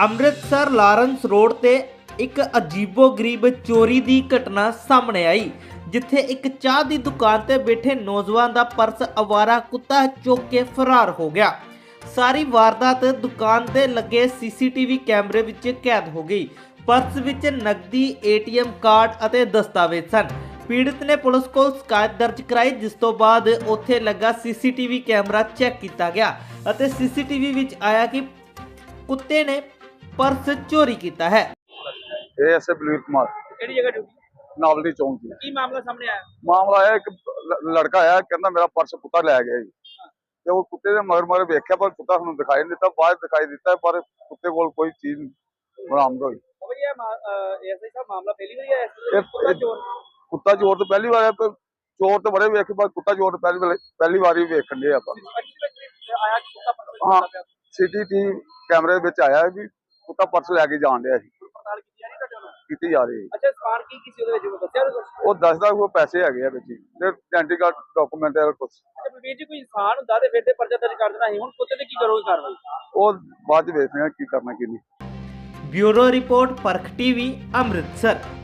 Amritsar Lawrence road ਤੇ ਇੱਕ ਅਜੀਬੋ-ਗਰੀਬ ਚੋਰੀ ਦੀ ਘਟਨਾ ਸਾਹਮਣੇ ਆਈ, ਜਿੱਥੇ ਇੱਕ ਚਾਹ ਦੀ ਦੁਕਾਨ ਤੇ ਬੈਠੇ ਨੌਜਵਾਨ ਦਾ ਪਰਸ ਅਵਾਰਾ ਕੁੱਤਾ ਚੁੱਕ ਕੇ ਫਰਾਰ ਹੋ ਗਿਆ। ਸਾਰੀ ਵਾਰਦਾਤ ਦੁਕਾਨ ਤੇ ਲੱਗੇ ਸੀਸੀਟੀਵੀ ਕੈਮਰੇ ਵਿੱਚ ਕੈਦ ਹੋ ਗਈ। ਪਰਸ ਵਿੱਚ ਨਕਦੀ, ਏਟੀਐਮ ਕਾਰਡ ਅਤੇ ਦਸਤਾਵੇਜ਼ ਸਨ। ਪੀੜਤ ਨੇ ਪੁਲਿਸ ਕੋਲ ਸ਼ਿਕਾਇਤ ਦਰਜ ਕਰਾਈ, ਜਿਸ ਤੋਂ ਬਾਅਦ ਉੱਥੇ ਲੱਗਾ ਸੀਸੀਟੀਵੀ ਕੈਮਰਾ ਚੈੱਕ ਕੀਤਾ ਗਿਆ ਅਤੇ ਸੀਸੀਟੀਵੀ ਵਿੱਚ ਆਇਆ ਕਿ ਕੁੱਤੇ ਨੇ ਪਰਸ ਚੋਰੀ ਕੀਤਾ ਹੈ ਇਹ ਐਸੇ ਬਲਵੀਰ ਕੁਮਾਰ ਕਿਹੜੀ ਜਗ੍ਹਾ ਡਿਊਟੀ ਨਾਵਲਟੀ ਚੌਂਕ ਦੀ ਕੀ ਮਾਮਲਾ ਸਾਹਮਣੇ ਆਇਆ ਮਾਮਲਾ ਆਇਆ ਇੱਕ ਲ- ਲੜਕਾ ਆਇਆ ਕਹਿੰਦਾ ਮੇਰਾ ਪਰਸ ਕੁੱਤਾ ਲੈ ਗਿਆ ਜੀ ਤੇ ਉਹ ਕੁੱਤੇ ਦੇ ਮਗਰ ਮਗਰ ਵੇਖਿਆ ਪਰ ਕੁੱਤਾ ਸਾਨੂੰ ਦਿਖਾਈ ਨਹੀਂ ਦਿੱਤਾ ਬਾਅਦ 'ਚ ਦਿਖਾਈ ਦਿੱਤਾ ਪਰ ਕੁੱਤੇ ਕੋਲ ਕੋਈ ਚੀਜ਼ ਬਰਾਮਦ ਹੋਈ ਉਹ ਵੀ ਇਹ ਐਸਆਈ ਸਾਹਿਬ ਮਾਮਲਾ ਪਹਿਲੀ ਵਾਰੀ ਆਇਆ ਇਹ- ਇਸ ਕੁੱਤਾ ਇਹ- ਚੋਰ ਕੁੱਤਾ ਚੋਰ ਤੋਂ ਪਹਿਲੀ ਵਾਰ ਆਇਆ ਪਰ ਚੋਰ ਤੋਂ ਬੜੇ ਵੇਖੇ ਪਰ ਕੁੱਤਾ ਚੋਰ ਪਹਿਲੀ ਵਾਰ ਪਹਿਲੀ ਵਾਰੀ ਵੇਖਣ ਦੇ ਆਪਾਂ ਅੱਜ ਵਿੱਚ ਆਇਆ ਕਿ ਕੁੱਤਾ ਪਰਸ ਹਾਂ। ਵਿੱਚ ਪਿਆ ਸੀਸੀਟੀਵੀ ਕੈਮਰੇ ਦੇ ਵਿੱਚ ਆਇਆ ਵੀ ਕੁੱਤਾ ਪਰਸ ਲੈ ਕੇ ਜਾਣ ਡਿਆ ਸੀ। ਪੜਤਾਲ ਕੀਤੀ ਜਾ ਰਹੀ ਤੁਹਾਡੇ ਵੱਲੋਂ? ਕੀਤੀ ਜਾ ਰਹੀ ਹੈ। ਅੱਛਾ ਸਮਾਨ ਕੀ ਕੀ ਸੀ ਉਹਦੇ ਵਿੱਚ? ਉਹ ਦੱਸਿਆ ਉਹਦੇ ਕੁਛ? ਉਹ ਦੱਸਦਾ ਉਹ ਪੈਸੇ ਹੈਗੇ ਆ ਵਿੱਚ ਹੀ। ਤੇ ਆਇਡੈਂਟੀ ਕਾਰਡ ਡਾਕੂਮੈਂਟ ਹੈ ਕੁਛ। ਅੱਛਾ ਬਲਵੀਰ ਜੀ ਕੋਈ ਇਨਸਾਨ ਹੁੰਦਾ ਤੇ ਫਿਰ ਤੇ ਪਰਚਾ ਦਰਜ ਕਰ ਦੇਣਾ ਸੀ। ਹੁਣ ਕੁੱਤੇ ਤੇ ਕੀ ਕਰੋਗੇ ਕਾਰਵਾਈ? ਉਹ ਬਾਅਦ ਚ ਵੇਖਦੇ ਆ ਕੀ ਕਰਨਾ ਕੀ ਨਹੀਂ। Bureau report Parakh TV Amritsar.